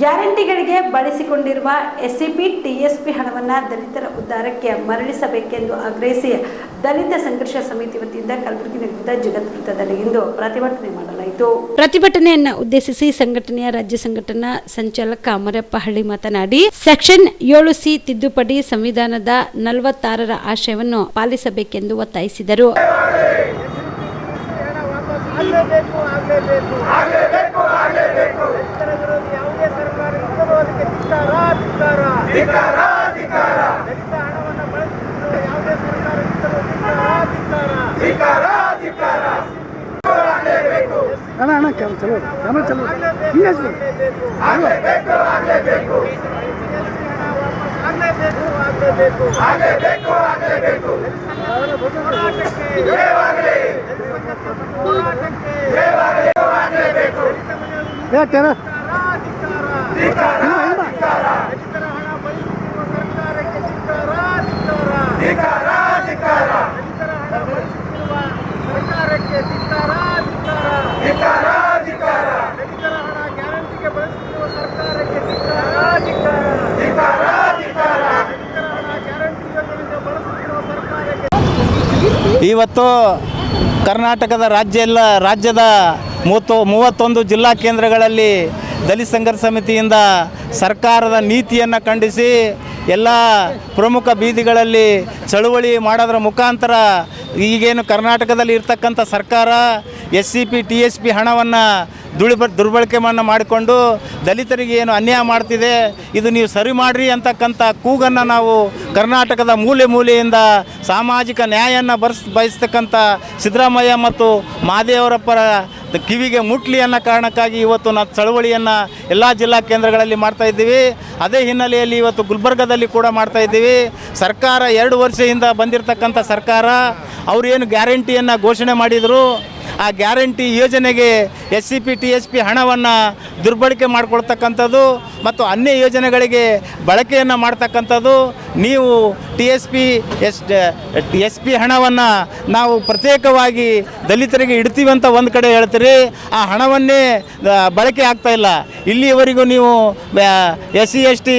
ಗ್ಯಾರಂಟಿಗಳಿಗೆ ಬಳಸಿಕೊಂಡಿರುವ SCP TSP ಹಣವನ್ನು ದಲಿತರ ಉದ್ಧಾರಕ್ಕೆ ಮರಳಿಸಬೇಕೆಂದು ಆಗ್ರಹಿಸಿ ದಲಿತ ಸಂಘರ್ಷ ಸಮಿತಿ ವತಿಯಿಂದ ಕಲಬುರಗಿ ನಗರದ ಜಗತ್ ವೃತ್ತದಲ್ಲಿ ಇಂದು ಪ್ರತಿಭಟನೆ ಮಾಡಲಾಯಿತು. ಪ್ರತಿಭಟನೆಯನ್ನು ಉದ್ದೇಶಿಸಿ ಸಂಘಟನೆಯ ರಾಜ್ಯ ಸಂಘಟನಾ ಸಂಚಾಲಕ ಅಮರಪ್ಪಹಳ್ಳಿ ಮಾತನಾಡಿ ಸೆಕ್ಷನ್ ಏಳು ಸಿ ತಿದ್ದುಪಡಿ ಸಂವಿಧಾನದ ನಲವತ್ತಾರರ ಆಶಯವನ್ನು ಪಾಲಿಸಬೇಕೆಂದು ಒತ್ತಾಯಿಸಿದರು. ಆಗಲೇಬೇಕು ಆಗಲೇಬೇಕು ಆಗಲೇಬೇಕು ಆಗಲೇಬೇಕು ಅಣ್ಣ ಅಣ್ಣ ಕ್ಯಾಮ್ ಚಲೋ ಕ್ಯಾಮ್ರಾ ಚಲೋ ಹಚ್ಬೇಕು. ಆಗಲೇಬೇಕು ಇವತ್ತು ಕರ್ನಾಟಕದ ರಾಜ್ಯ ಎಲ್ಲ ರಾಜ್ಯದ ಮೂವತ್ತು ಮೂವತ್ತೊಂದು ಜಿಲ್ಲಾ ಕೇಂದ್ರಗಳಲ್ಲಿ ದಲಿತ ಸಂಘರ್ಷ ಸಮಿತಿಯಿಂದ ಸರ್ಕಾರದ ನೀತಿಯನ್ನು ಖಂಡಿಸಿ ಎಲ್ಲ ಪ್ರಮುಖ ಬೀದಿಗಳಲ್ಲಿ ಚಳುವಳಿ ಮಾಡೋದ್ರ ಮುಖಾಂತರ ಈಗೇನು ಕರ್ನಾಟಕದಲ್ಲಿ ಇರ್ತಕ್ಕಂಥ ಸರ್ಕಾರ S C P, T S P ಹಣವನ್ನು ದುಳಿಬ ದುರ್ಬಳಕೆಯನ್ನು ಮಾಡಿಕೊಂಡು ದಲಿತರಿಗೆ ಏನು ಅನ್ಯಾಯ ಮಾಡ್ತಿದೆ, ಇದು ನೀವು ಸರಿ ಮಾಡಿರಿ ಅಂತಕ್ಕಂಥ ಕೂಗನ್ನು ನಾವು ಕರ್ನಾಟಕದ ಮೂಲೆ ಮೂಲೆಯಿಂದ ಸಾಮಾಜಿಕ ನ್ಯಾಯವನ್ನು ಬರ್ಸ್, ಬಯಸ್ತಕ್ಕಂಥ ಸಿದ್ದರಾಮಯ್ಯ ಮತ್ತು ಮಹಾದೇವರಪ್ಪರ ಕಿವಿಗೆ ಮುಟ್ಲಿ ಅನ್ನೋ ಕಾರಣಕ್ಕಾಗಿ ಇವತ್ತು ನಾವು ಚಳವಳಿಯನ್ನು ಎಲ್ಲ ಜಿಲ್ಲಾ ಕೇಂದ್ರಗಳಲ್ಲಿ ಮಾಡ್ತಾ ಇದ್ದೀವಿ. ಅದೇ ಹಿನ್ನೆಲೆಯಲ್ಲಿ ಇವತ್ತು ಗುಲ್ಬರ್ಗದಲ್ಲಿ ಕೂಡ ಮಾಡ್ತಾ ಇದ್ದೀವಿ. ಸರ್ಕಾರ ಎರಡು ವರ್ಷದಿಂದ ಬಂದಿರತಕ್ಕಂಥ ಸರ್ಕಾರ ಅವರೇನು ಗ್ಯಾರಂಟಿಯನ್ನು ಘೋಷಣೆ ಮಾಡಿದರು. ಆ ಗ್ಯಾರಂಟಿ ಯೋಜನೆಗೆ S C P, T S P ಹಣವನ್ನು ದುರ್ಬಳಕೆ ಮಾಡಿಕೊಳ್ತಕ್ಕಂಥದ್ದು ಮತ್ತು ಅನ್ಯ ಯೋಜನೆಗಳಿಗೆ ಬಳಕೆಯನ್ನು ಮಾಡ್ತಕ್ಕಂಥದ್ದು. ನೀವು T S P S S P ಹಣವನ್ನು ನಾವು ಪ್ರತ್ಯೇಕವಾಗಿ ದಲಿತರಿಗೆ ಇಡ್ತೀವಿ ಅಂತ ಒಂದು ಕಡೆ ಹೇಳ್ತೀರಿ, ಆ ಹಣವನ್ನೇ ಬಳಕೆ ಆಗ್ತಾ ಇಲ್ಲ. ಇಲ್ಲಿಯವರೆಗೂ ನೀವು ಎಸ್ ಸಿ, ಎಸ್ ಟಿ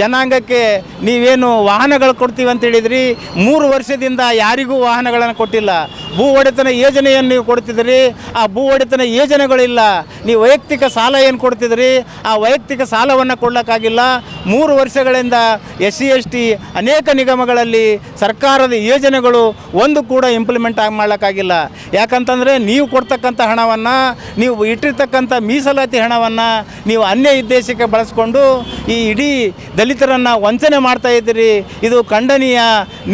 ಜನಾಂಗಕ್ಕೆ ನೀವೇನು ವಾಹನಗಳು ಕೊಡ್ತೀವಿ ಅಂತ ಹೇಳಿದ್ರಿ, ಮೂರು ವರ್ಷದಿಂದ ಯಾರಿಗೂ ವಾಹನಗಳನ್ನು ಕೊಟ್ಟಿಲ್ಲ. ಭೂ ಒಡೆತನ ಯೋಜನೆಯನ್ನು ನೀವು ಕೊಡ್ತಿದ್ರಿ ಆ ಭೂ ಒಡೆತನ ಯೋಜನೆಗಳಿಲ್ಲ. ನೀವು ವೈಯಕ್ತಿಕ ಸಾಲ ಏನು ಕೊಡ್ತಿದ್ರಿ ಆ ವೈಯಕ್ತಿಕ ಸಾಲವನ್ನು ಕೊಡೋಕ್ಕಾಗಿಲ್ಲ ಮೂರು ವರ್ಷಗಳಿಂದ ಎಸ್ ಸಿ, ಎಸ್ ಟಿ ಅನೇಕ ನಿಗಮಗಳಲ್ಲಿ ಸರ್ಕಾರದ ಯೋಜನೆಗಳು ಒಂದು ಕೂಡ ಇಂಪ್ಲಿಮೆಂಟ್ ಆಗಿ ಮಾಡೋಕ್ಕಾಗಿಲ್ಲ ಯಾಕಂತಂದರೆ ನೀವು ಕೊಡ್ತಕ್ಕಂಥ ಹಣವನ್ನು, ನೀವು ಇಟ್ಟಿರ್ತಕ್ಕಂಥ ಮೀಸಲಾತಿ ಹಣವನ್ನು ನೀವು ಅನ್ಯ ಉದ್ದೇಶಕ್ಕೆ ಬಳಸ್ಕೊಂಡು ಈ ಇಡೀ ದಲಿತರನ್ನು ವಂಚನೆ ಮಾಡ್ತಾ ಇದ್ದೀರಿ. ಇದು ಖಂಡನೀಯ.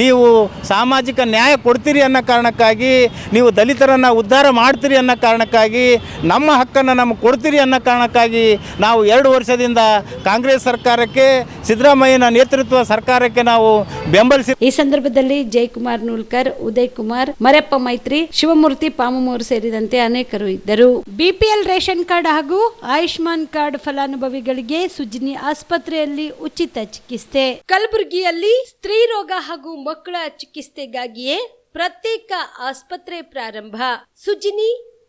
ನೀವು ಸಾಮಾಜಿಕ ನ್ಯಾಯ ಕೊಡ್ತೀರಿ ಅನ್ನೋ ಕಾರಣಕ್ಕಾಗಿ, ನೀವು ದಲಿತರನ್ನು ಉದ್ಧಾರ ಮಾಡ್ತೀರಿ ಅನ್ನೋ ಕಾರಣಕ್ಕಾಗಿ, ನಮ್ಮ ಹಕ್ಕನ್ನು ನಮಗೆ ಕೊಡ್ತೀರಿ ಅನ್ನೋ ಕಾರಣಕ್ಕಾಗಿ ನಾವು ಎರಡು ವರ್ಷದಿಂದ ಕಾಂಗ್ರೆಸ್ ಸರ್ಕಾರಕ್ಕೆ ಸಿದ್ದರಾಮಯ್ಯನ ನೇತೃತ್ವ ಸರ್ಕಾರಕ್ಕೆ ನಾವು ಬೆಂಬಲಿಸಿ ಈ ಸಂದರ್ಭದಲ್ಲಿ ಜಯಕುಮಾರ್ ನೂಲ್ಕರ್ ಉದಯ್ ಕುಮಾರ್ ಮರೆಪ್ಪ ಮೈತ್ರಿ ಶಿವಮೂರ್ತಿ ಪಾಮಮೂರು ಸೇರಿದಂತೆ ಅನೇಕರು ಇದ್ದರು. ಬಿಪಿಎಲ್ ರೇಷನ್ ಕಾರ್ಡ್ ಹಾಗೂ ಆಯುಷ್ಮಾನ್ ಕಾರ್ಡ್ ಫಲಾನುಭವಿಗಳಿಗೆ ಸುಜಿನಿ ಆಸ್ಪತ್ರೆಯಲ್ಲಿ ಉಚಿತ ಚಿಕಿತ್ಸೆ. ಕಲಬುರಗಿಯಲ್ಲಿ ಸ್ತ್ರೀ ರೋಗ ಹಾಗೂ ಮಕ್ಕಳ ಚಿಕಿತ್ಸೆಗಾಗಿಯೇ ಪ್ರತ್ಯೇಕ ಆಸ್ಪತ್ರೆ ಪ್ರಾರಂಭ. ಸುಜಿನಿ